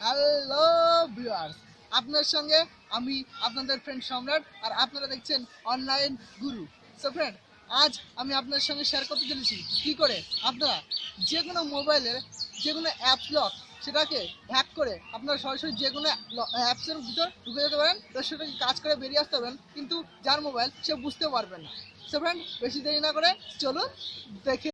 Hello viewers আপনার সঙ্গে আমি আপনাদের ফ্রেন্ড সম্রাট আর আপনারা দেখছেন অনলাইন গুরু সো ফ্রেন্ড আজ আমি আপনার সঙ্গে শেয়ার করতে চলেছি। কি করে? আপনারা যে কোনো মোবাইলের যে কোনো অ্যাপস লক সেটাকে হ্যাক করে আপনারা সরাসরি যে কোনো অ্যাপসের ভিতর ঢুকে যেতে পারেন। তো সেটাকে কাজ করে বেরিয়ে আসতে পারবেন কিন্তু যার মোবাইল সে বুঝতে পারবে না। সো ফ্রেন্ড বেশি দেরি না করে চলুন, দেখে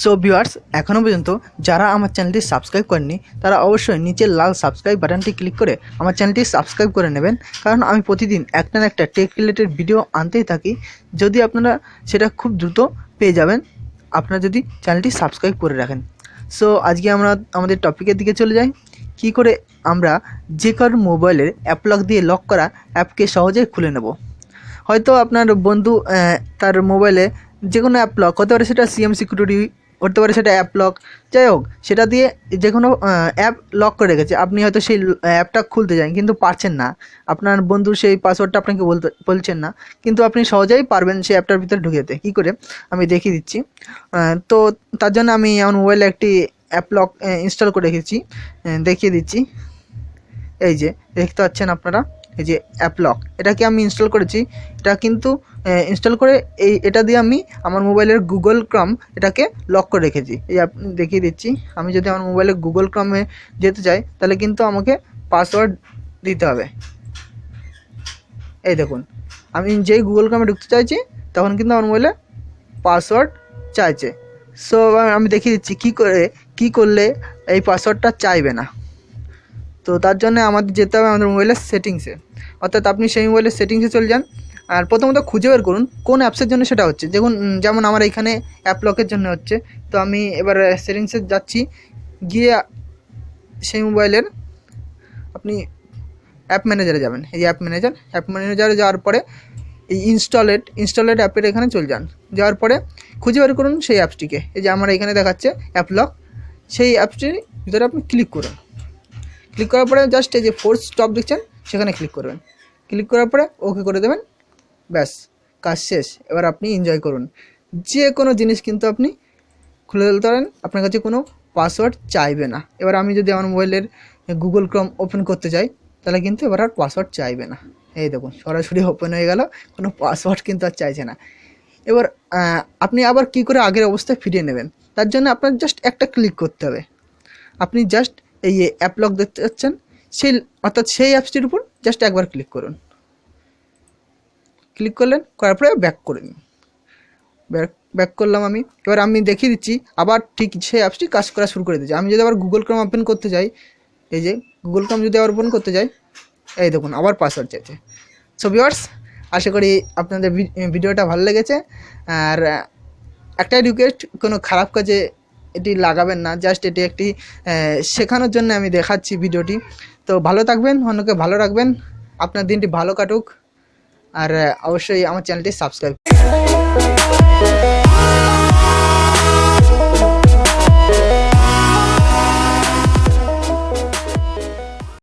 সো ভিউয়ার্স এখনও পর্যন্ত যারা আমার চ্যানেলটি সাবস্ক্রাইব করেনি তারা অবশ্যই নিচের লাল সাবস্ক্রাইব বাটনটি ক্লিক করে আমার চ্যানেলটি সাবস্ক্রাইব করে নেবেন। কারণ আমি প্রতিদিন একটা না একটা টেক রিলেটেড ভিডিও আনতেই থাকি। যদি আপনারা সেটা খুব দ্রুত পেয়ে যাবেন, আপনারা যদি চ্যানেলটি সাবস্ক্রাইব করে রাখেন। সো আজকে আমরা আমাদের টপিকের দিকে চলে যাই। কি করে আমরা যে কারোর মোবাইলের অ্যাপ লক দিয়ে লক করা অ্যাপকে সহজেই খুলে নেব। হয়তো আপনার বন্ধু তার মোবাইলে যে কোনো অ্যাপ লক হতে পারে সেটা সিএম সিকিউরিটি হতে পারে সেটা অ্যাপ লক যাই হোক, সেটা দিয়ে যে কোনো অ্যাপ লক করে রেখেছে। আপনি হয়তো সেই অ্যাপটা খুলতে যান কিন্তু পারছেন না। আপনার বন্ধুর সেই পাসওয়ার্ডটা আপনাকে বলতে, বলছেন না। কিন্তু আপনি সহজেই পারবেন সেই অ্যাপটার ভিতরে ঢুকে যেতে। কী করে? আমি দেখিয়ে দিচ্ছি। তো তার জন্য আমি আমার মোবাইলে একটি অ্যাপ লক ইনস্টল করে রেখেছি। দেখিয়ে দিচ্ছি। এই যে, দেখতে পাচ্ছেন আপনারা? এই যে অ্যাপলক এটাকে আমি ইনস্টল করেছি? এটা কিন্তু ইনস্টল করে এই, এটা দিয়ে আমি আমার মোবাইলের গুগল ক্রম এটাকে লক করে রেখেছি। এই দেখিয়ে দিচ্ছি। আমি যদি আমার মোবাইলে গুগল ক্রমে যেতে চাই, তাহলে কিন্তু আমাকে পাসওয়ার্ড দিতে হবে। এই দেখুন, আমি যেই গুগল ক্রমে ঢুকতে চাইছি, তখন কিন্তু আমার মোবাইলে পাসওয়ার্ড চাইছে। সো আমি দেখিয়ে দিচ্ছি কী করে, কী করলে এই পাসওয়ার্ডটা চাইবে না। তো তার জন্য আমাদের যেতে হবে আমাদের মোবাইলের সেটিংসে অর্থাৎ আপনি সেই মোবাইলের সেটিংসে চলে যান। আর প্রথমত খুঁজে বের করুন, কোন অ্যাপসের জন্য সেটা হচ্ছে। দেখুন যেমন আমার এখানে অ্যাপ লকের জন্য হচ্ছে। তো আমি এবার সেটিংসে যাচ্ছি। গিয়ে সেই মোবাইলের আপনি অ্যাপ ম্যানেজারে যাবেন। এই অ্যাপ ম্যানেজার অ্যাপ ম্যানেজারে যাওয়ার পরে এই ইনস্টলেড ইনস্টলেড অ্যাপের এখানে চলে যান। যাওয়ার পরে খুঁজে বের করুন সেই অ্যাপসটিকে এই যে আমার এখানে দেখাচ্ছে অ্যাপ লক সেই অ্যাপসটির ভিতরে আপনি ক্লিক করুন। ক্লিক করার পরে জাস্ট এই যে ফোর্স স্টপ দেখছেন, সেখানে ক্লিক করবেন। ক্লিক করার পরে ওকে করে দেবেন। ব্যাস, কাজ শেষ। এবার আপনি এনজয় করুন। যে কোনো জিনিস কিন্তু আপনি খুলে ফেলতে পারেন। আপনার কাছে কোনো পাসওয়ার্ড চাইবে না। এবার আমি যদি আমার মোবাইলের গুগল ক্রম ওপেন করতে চাই, তাহলে কিন্তু এবার আর পাসওয়ার্ড চাইবে না। এই দেখুন, সরাসরি ওপেন হয়ে গেল। কোনো পাসওয়ার্ড কিন্তু আর চাইছে না। এবার আপনি আবার কি করে আগের অবস্থায় ফিরিয়ে নেবেন? তার জন্য আপনার জাস্ট একটা ক্লিক করতে হবে। আপনি জাস্ট এই অ্যাপ লক দেখতে পাচ্ছেন সেই, অর্থাৎ সেই অ্যাপসটির উপর জাস্ট একবার ক্লিক করুন। ক্লিক করলেন, করার পরে ব্যাক করে নিন। ব্যাক ব্যাক করলাম আমি। এবার আমি দেখিয়ে দিচ্ছি, আবার ঠিক সেই অ্যাপসটি কাজ করা শুরু করে দিচ্ছি আমি যদি আবার গুগল ক্রম ওপেন করতে যাই, এই যে গুগল ক্রম যদি আবার ওপেন করতে যাই, এই দেখুন, আবার পাসওয়ার্ড চাইছে। সো ভিওয়ার্স আশা করি আপনাদের ভিডিওটা ভালো লেগেছে। আর, একটাই রিকোয়েস্ট কোনো খারাপ কাজে এটি লাগাবেন না জাস্ট এটি একটি শেখানোর জন্য আমি দেখাচ্ছি ভিডিওটি। তো ভালো থাকবেন, অন্যকে ভালো রাখবেন, আপনার দিনটি ভালো কাটুক, আর, অবশ্যই আমার চ্যানেলটি সাবস্ক্রাইব